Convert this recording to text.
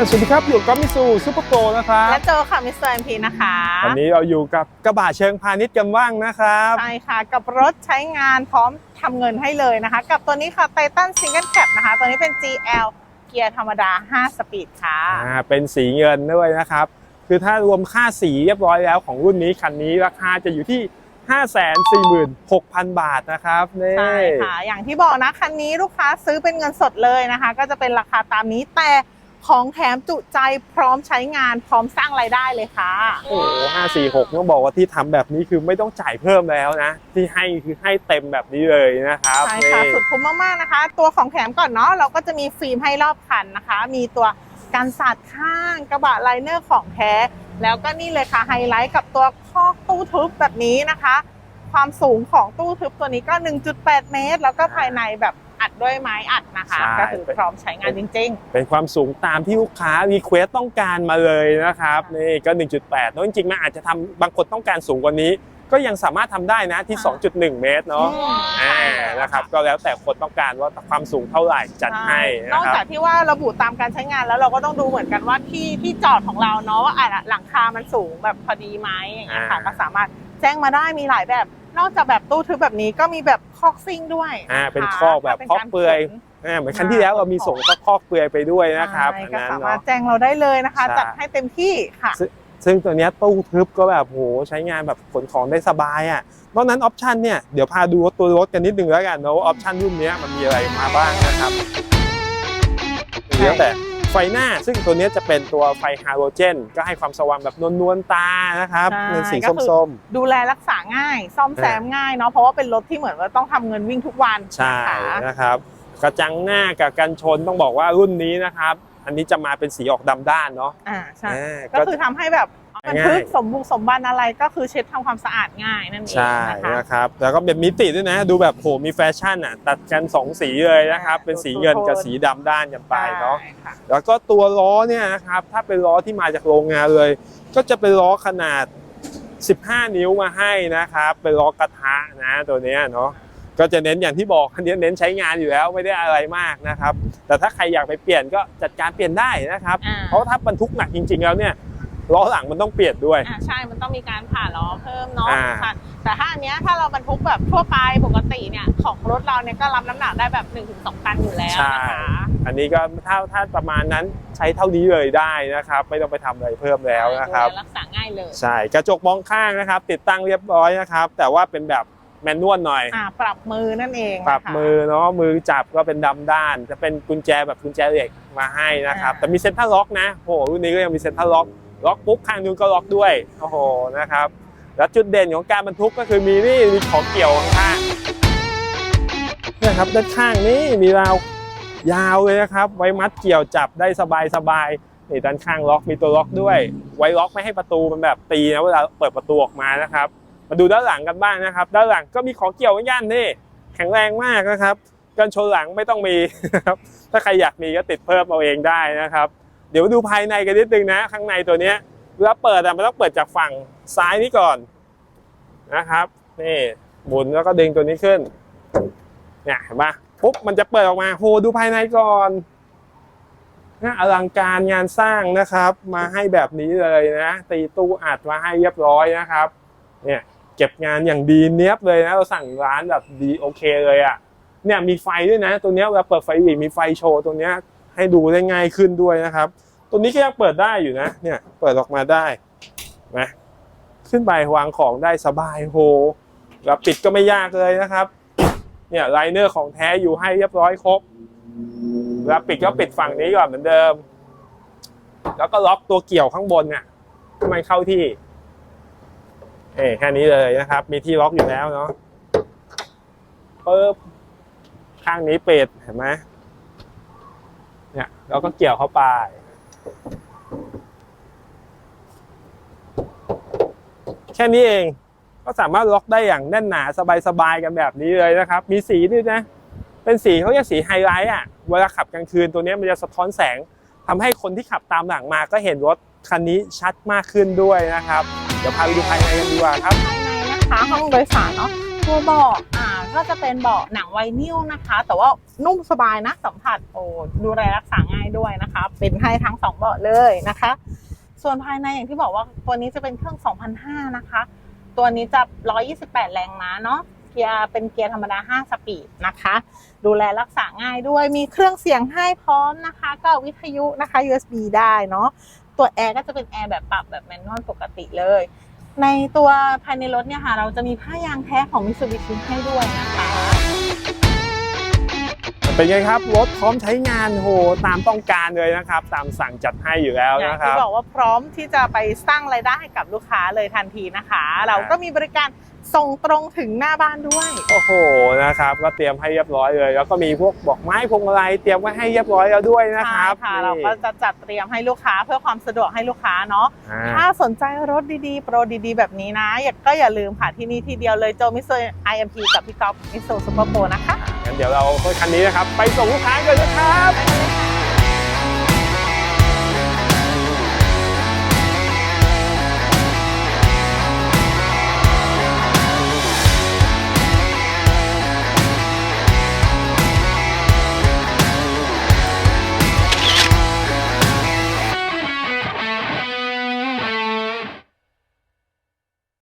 าสวัสดีครับ อยู่กับมิสูซูเปอร์โปรนะครับและโจค่ะมิสเตอร์เอ็มพีนะคะวันนี้เราอยู่กับกระบะเชิงพาณิชย์กันบ้างนะครับใช่ค่ะ กับรถใช้งานพร้อมทำเงินให้เลยนะคะ กับตัวนี้ค่ะไททันซิงเกิลแคปนะคะ ตัวนี้เป็น GL เกียร์ธรรมดา 5 สปีดค่ะอ่าเป็นสีเงินด้วยนะครับ คือถ้ารวมค่าสีเรียบร้อยแล้วของรุ่นนี้คันนี้ราคาจะอยู่ที่546,000 บาทนะครับนี่ใช่ค่ะ อย่างที่บอกนะ คันนี้ลูกค้าซื้อเป็นเงินสดเลยนะคะ ก็จะเป็นราคาตามนี้แต่ ของแถมจุใจพร้อมใช้งานพร้อมสร้างรายได้เลยค่ะ โอ้โห546ต้องบอกว่าที่ทำแบบนี้คือไม่ต้องจ่ายเพิ่มแล้วนะ ที่ให้คือให้เต็มแบบนี้เลยนะครับใช่ค่ะ นี่สุดคุ้มมาก ๆ นะคะ ตัวของแถมก่อนเนาะเราก็จะมีฟิล์มให้รอบคันนะคะ มีตัวกันสาดข้างกระบะไลเนอร์ของแท้ แล้วก็นี่เลยค่ะไฮไลท์กับตัวคอกตู้ทึบแบบนี้นะคะ ความสูงของตู้ทึบตัวนี้ก็ 1.8 เมตร แล้วก็ภายในแบบ อัดด้วยไม้อัดนะคะ ใช่ ก็คือพร้อมใช้งานจริง เป็นความสูงตามที่ลูกค้ารีเควสต้องการมาเลยนะครับนี่ก็ 1.8เนอะจริงๆมันอาจจะทำบางคนต้องการสูงกว่านี้ ก็ยังสามารถทำได้นะที่2.1 เมตรๆเนาะอืมอ่าใช่นะครับก็แล้วแต่คนต้องการว่าความสูงเท่าไหร่จัดให้นอนะกคจารักบ ที่ว่าระบุตามการใช้งานแล้วเราก็ต้องดูเหมือนกันว่าที่ที่จอดของเราเนาะว่าอะหลังคามันสูงแบบพอดีไหมอย่างเงี้ยค่ะอ่า ก็สามารถแจ้งมาได้มีหลายแบบ นอกจากแบบตู้ทึบแบบนี้ก็มีแบบคอกซิ่งด้วยอ่าเป็นะะคอกแบบป็นคอการเปลือยขนอ่าเหมือนครั้งที่แล้วเรามีส่งก็คอกเปลือยไปด้วยนะครับใช่อันก็นั้นสามารถเนาะแจ้งเราได้เลยนะคะใช่จัดให้เต็มที่ค่ะซึ่งตัวเนี้ยตู้ทึบก็แบบโหใช้งานแบบขนของได้สบายอะ นอกนั้นออปชันเนี่ยเดี๋ยวพาดูตัวรถกันนิดนึงแล้วกันนะว่าออปชันรุ่นเนี้ยมันมีอะไรมาบ้างนะครับมีตั้งแต่ ไฟหน้า ซึ่งตัวเนี้ยจะเป็นตัวไฟฮาโลเจน ก็ให้ความสว่างแบบนวลๆตานะครับใช่เป็นสีก็คือส้มดูแลรักษาง่าย ซ่อมแซมง่ายเนาะเพราะว่าเป็นรถที่เหมือนว่าต้องทำเงินวิ่งทุกวันๆใช่นะคะนะครับกระจังหน้ากับกันชนต้องบอกว่ารุ่นนี้นะครับ อันนี้จะมาเป็นสีออกดำด้านเนาะอ่าใช่อ่าก็คือทำให้แบบ บันทึกสมบุกสมบันอะไรก็คือเช็ดทำความสะอาดง่ายนั่นเองใช่นะคะนะครับ แล้วก็เป็นมิติด้วยนะ ดูแบบโหมีแฟชั่นอะตัดกันสองสีเลยนะครับ เป็นสีเงินกับสีดำด้านกันไปเนาะใช่ค่ะแล้วก็ตัวล้อเนี่ยนะครับถ้าเป็นล้อที่มาจากโรงงานเลย ก็จะเป็นล้อขนาด 15 นิ้วมาให้นะครับ เป็นล้อกระทะนะตัวเนี้ยเนาะก็จะเน้นอย่างที่บอกอันนี้เน้นใช้งานอยู่แล้วไม่ได้อะไรมากนะครับ แต่ถ้าใครอยากไปเปลี่ยนก็จัดการเปลี่ยนได้นะครับอ่าเพราะถ้าบรรทุกหนักจริง ๆ แล้วเนี่ย ล้อหลังมันต้องเปลี่ยนด้วย อ่าใช่ มันต้องมีการผ่าล้อเพิ่มเนาะอ่า ค่ะแต่ถ้าอันเนี้ยถ้าเราบรรทุกแบบทั่วไปปกติเนี่ยของรถเราเนี่ยก็รับน้ำหนักได้แบบ1นถึงสตันอยู่แล้วใช่นะคะอันนี้ก็ถ้าถ้าประมาณนั้นใช้เท่านี้เลยได้นะครับ ไม่ต้องไปทำอะไรเพิ่มแล้วนะครับ ดูแลรักษาง่ายเลยใช่กระจกมองข้างนะครับ ติดตั้งเรียบร้อยนะครับ แต่ว่าเป็นแบบแมนนวลหน่อย อ่าปรับมือนั่นเองนะคะ ปรับมือเนาะมือจับก็เป็นดำด้าน จะเป็นกุญแจแบบกุญแจเหล็กมาให้นะครับ อ่า แต่มีเซ็นทรัลล็อกนะโอ้โหรุ่นนี้ก็ยังมีเซ็นทรัลล็อก ล็อกปุ๊บข้างนู้นก็ล็อกด้วยโอ้โหนะครับ แล้วจุดเด่นของการบรรทุกก็คือมีนี่มีของเกี่ยวข้างเนี่ยครับด้านข้างนี่มีราวยาวเลยนะครับ ไว้มัดเกี่ยวจับได้สบายสบายๆนี่ด้านข้างล็อกมีตัวล็อกด้วย ไว้ล็อกไม่ให้ประตูมันแบบตีนะเวลาเปิดประตูออกมานะครับ มาดูด้านหลังกันบ้างนะครับ ด้านหลังก็มีของเกี่ยวเหมือนกันนี่แข็งแรงมากนะครับกันชนหลังไม่ต้องมีครับถ้าใครอยากมีก็ติดเพิ่มเอาเองได้นะครับ เดี๋ยวดูภายในกันนิดนึงนะ ข้างในตัวเนี้ยเวลาเปิดอะมันต้องเปิดจากฝั่งซ้ายนี้ก่อนนะครับนี่หมุนแล้วก็ดึงตัวนี้ขึ้นเนี่ยเห็นปะปุ๊บมันจะเปิดออกมาโหดูภายในก่อนนะอลังการงานสร้างนะครับ มาให้แบบนี้เลยนะ ตีตู้อัดมาให้เรียบร้อยนะครับ เนี่ยเก็บงานอย่างดีเนี้ยบเลยนะเราสั่งร้านแบบดีโอเคเลยอะ่ะเนี่ยมีไฟด้วยนะ ตัวเนี้ยเวลาเปิดไฟอีกมีไฟโชว์ตัวเนี้ย ให้ดูได้ง่ายขึ้นด้วยนะครับ ตัวนี้ก็ยังเปิดได้อยู่นะ เนี่ย เปิดออกมาได้นะขึ้นไปวางของได้สบายโหแล้วปิดก็ไม่ยากเลยนะครับ เนี่ยไลเนอร์ของแท้อยู่ให้เรียบร้อยครบ แล้วปิดก็ปิดฝั่งนี้ก่อนเหมือนเดิม แล้วก็ล็อกตัวเกี่ยวข้างบนเนี่ยให้มันเข้าที่เอ้แค่นี้เลยนะครับ มีที่ล็อกอยู่แล้วเนาะปึ๊บข้างนี้ปิดเห็นไหม เนี่ยแล้วก็เกี่ยวเข้าไป แค่นี้เองก็สามารถล็อกได้อย่างแน่นหนาสบายๆกันแบบนี้เลยนะครับ มีสีด้วยนะ เป็นสีเขาเรียกสีไฮไลท์อะเวลาขับกลางคืนตัวนี้มันจะสะท้อนแสงทำให้คนที่ขับตามหลังมาก็เห็นรถคันนี้ชัดมากขึ้นด้วยนะครับ เดี๋ยวพาไปดูภายในกันดีกว่าครับ ภายในนะคะห้องโดยสารเนาะตัวเบอกอ่า ก็จะเป็นเบาะหนังไวนิลนะคะ แต่ว่านุ่มสบายนะสัมผัสโอ้ดูแลรักษาง่ายด้วยนะคะ เป็นให้ทั้งสองเบาะเลยนะคะ ส่วนภายในอย่างที่บอกว่าตัวนี้จะเป็นเครื่อง 2005 นะคะ ตัวนี้จะ 128 แรงม้าเนาะเกียร์เป็นเกียร์ธรรมดา 5 สปีดนะคะ ดูแลรักษาง่ายด้วยมีเครื่องเสียงให้พร้อมนะคะ ก็วิทยุนะคะ USB ได้เนาะตัวแอร์ก็จะเป็นแอร์แบบปรับแบบแมนนวลปกติเลย ในตัวภายในรถเนี่ยค่ะ เราจะมีผ้ายางแท้ของมิ t ซูบิชิให้ด้วยนะคะ เป็นไงครับรถพร้อมใช้งานโหตามต้องการเลยนะครับ ตามสั่งจัดให้อยู่แล้วอย่างนะคที่รับบอกว่าพร้อมที่จะไปสร้างรายได้ให้กับลูกค้าเลยทันทีนะคะ เราก็มีบริการส่งตรงถึงหน้าบ้านด้วย โอ้โหนะครับ ก็เตรียมให้เรียบร้อยเลย แล้วก็มีพวกบอกไม้พวงมาลัยเตรียมไว้ให้เรียบร้อยแล้วด้วยนะครับใช่ค่ะ นี่เราก็จะจัดเตรียมให้ลูกค้าเพื่อความสะดวกให้ลูกค้าเนาะ อ่า ถ้าสนใจรถดีๆ โปรดีๆ แบบนี้นะอย่าก็อย่าลืมค่ะที่นี่ที่เดียวเลยโจมิโซ IMP กับพี่ก๊อฟมิโซซูเปอร์โปรนะคะงั้น เดี๋ยวเรารถคันนี้นะครับ ไปส่งลูกค้ากันนะครับ